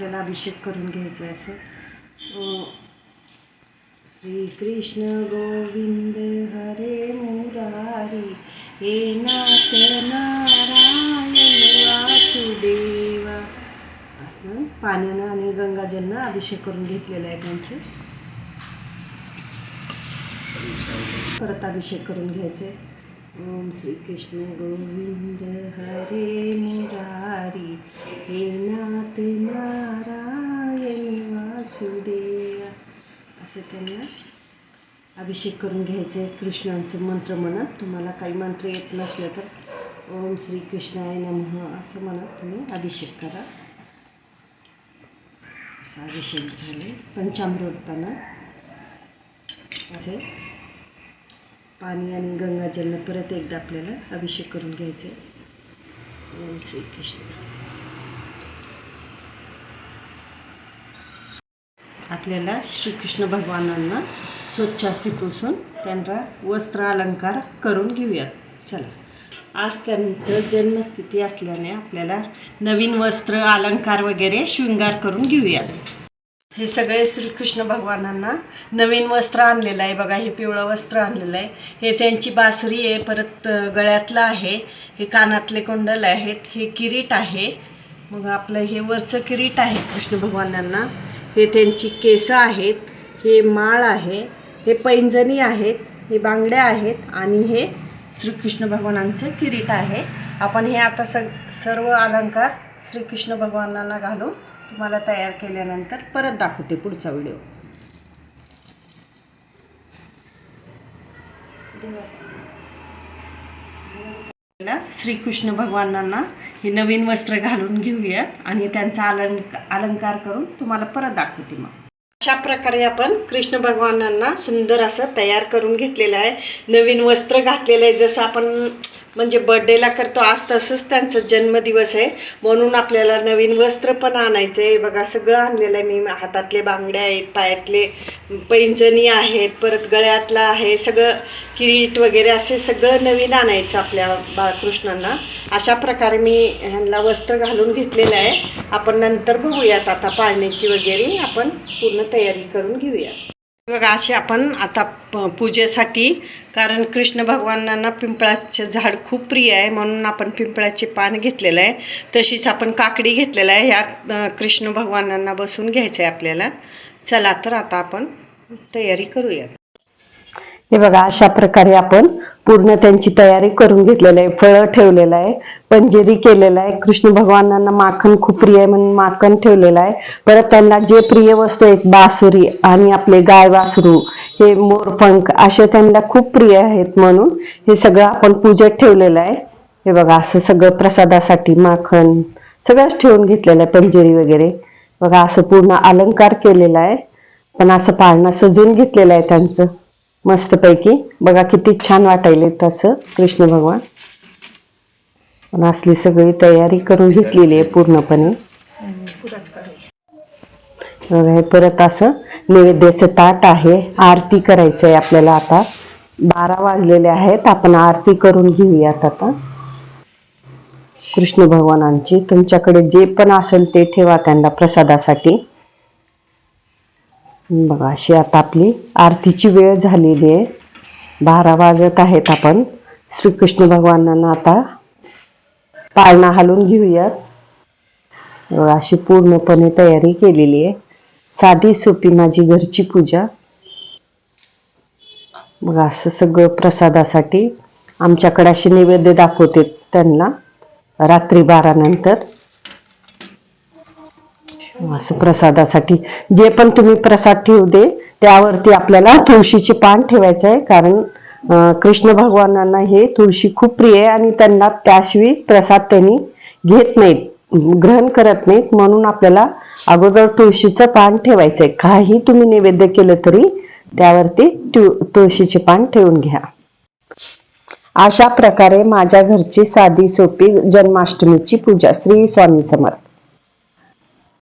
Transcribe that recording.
आपल्याला अभिषेक करून घ्यायचा आहे असं श्री श्रीकृष्ण गोविंद हरे मुरारी हे नाथ नारायण वासुदेवा. आपण पाण्यानं आणि गंगाजलनं अभिषेक करून घेतलेला आहे त्यांचं. परत अभिषेक करून घ्यायचे ओम श्रीकृष्ण गोविंद हरे असं त्यांना अभिषेक करून घ्यायचे कृष्णांचं मंत्र म्हणत तुम्हाला काही मंत्र येत नसलं तर ओम श्री कृष्णाय नमः असं म्हणत तुम्ही अभिषेक करा. असा अभिषेक झाले. पंचामृतानं असे पाणी आणि गंगाजलनं परत एकदा आपल्याला अभिषेक करून घ्यायचे. ओम श्री कृष्ण. आपल्याला श्रीकृष्ण भगवानांना स्वच्छ असे पुसून त्यांना वस्त्र अलंकार करून घेऊयात चला. आज त्यांचं जन्मस्थिती असल्याने आपल्याला नवीन वस्त्र अलंकार वगैरे शृंगार करून घेऊयात हे सगळे श्रीकृष्ण भगवानांना नवीन वस्त्र आणलेलं आहे. बघा हे पिवळं वस्त्र आणलेलं आहे. हे त्यांची बासुरी आहे. परत गळ्यातलं आहे. हे कानातले कुंडल आहेत. हे किरीट आहे. मग आपलं हे वरचं किरीट आहे कृष्ण भगवानांना. हे त्यांची केसं आहेत हे माळ आहे हे पैंजणी आहेत हे बांगड्या आहेत आणि हे श्रीकृष्ण भगवानांचं किरीट आहे. आपण हे आता सग सर्व अलंकार श्रीकृष्ण भगवानांना घालून तुम्हाला तयार केल्यानंतर परत दाखवते पुढचा व्हिडिओ. धन्यवाद श्रीकृष्ण भगवानांना हे नवीन वस्त्र घालून घेऊयात आणि त्यांचा अलंक अलंकार करून तुम्हाला परत दाखवते मग. अशा प्रकारे आपण कृष्ण भगवानांना सुंदर असं तयार करून घेतलेलं आहे. नवीन वस्त्र घातलेलं आहे. जसं आपण म्हणजे बर्थडेला करतो आज तसंच त्यांचा जन्मदिवस आहे. म्हणून आपल्याला नवीन वस्त्र पण आणायचं आहे बघा सगळं आणलेलं आहे. मी हातातले बांगड्या आहेत पायातले पैंजणी आहेत परत गळ्यातलं आहे. सगळं किरीट वगैरे असे सगळं नवीन आणायचं आपल्या बाळकृष्णांना. अशा प्रकारे मी ह्यांना वस्त्र घालून घेतलेलं आहे. आपण नंतर बघूयात. आता पाळण्याची वगैरे आपण पूर्ण तयारी करून घेऊया. बघा असे आपण आता पूजेसाठी कारण कृष्ण भगवानांना पिंपळाचे झाड खूप प्रिय आहे म्हणून आपण पिंपळाचे पान घेतलेलं आहे. तशीच आपण काकडी घेतलेलं आहे. ह्यात कृष्ण भगवानांना बसून घ्यायचं आहे आपल्याला. चला तर आता आपण तयारी करूया हे बघा अशा प्रकारे आपण पूर्ण त्यांची तयारी करून घेतलेलं आहे फळं ठेवलेलं आहे. पंजेरी केलेलं आहे. कृष्ण भगवानांना माखन खूप प्रिय आहे म्हणून माखन ठेवलेलं आहे. परत त्यांना जे प्रिय वस्तू आहेत बासुरी आणि आपले गाय वासरू हे मोरपंख असे त्यांना खूप प्रिय आहेत म्हणून हे सगळं आपण पूजेत ठेवलेलं आहे. हे बघा असं सगळं प्रसादासाठी माखन सगळंच ठेवून घेतलेलं आहे पंजेरी वगैरे. बघा असं पूर्ण अलंकार केलेला आहे. पण असं पाळणं सजून घेतलेलं आहे त्यांचं. मस्तपैकी. बघा किती छान वाटायले तसं कृष्ण भगवान. पण असली सगळी तयारी करून घेतलेली आहे पूर्णपणे. हे परत असं नैवेद्याचं ताट आहे. आरती करायचं आहे आपल्याला आता. बारा वाजलेले आहेत. आपण आरती करून घेऊयात आता. कृष्ण भगवानांची. तुमच्याकडे जे पण असेल ते ठेवा त्यांना प्रसादासाठी. बघा अशी आता आपली आरतीची वेळ झालेली आहे. बारा वाजत आहेत आपण. श्रीकृष्ण भगवानांना आता पाळणा हालून घेऊयात. अशी पूर्णपणे तयारी केलेली आहे. साधी सोपी माझी घरची पूजा. मग असं सगळं प्रसादासाठी आमच्याकडे असे नैवेद्य दाखवते त्यांना. रात्री बारानंतर. असं प्रसादासाठी जे पण तुम्ही प्रसाद ठेवू दे त्यावरती आपल्याला तुळशीचे पान ठेवायचं आहे. कारण कृष्ण भगवानांना हे तुळशी खूप प्रिय आहे आणि त्यांना त्याशिवाय प्रसाद त्यांनी घेत नाहीत ग्रहण करत नाहीत. म्हणून आपल्याला अगोदर तुळशीचं पान ठेवायचंय काही तुम्ही नैवेद्य केलं तरी त्यावरती तुळशीचे पान ठेवून घ्या. अशा प्रकारे माझ्या घरची साधी सोपी जन्माष्टमीची पूजा. श्री स्वामी समर्थ.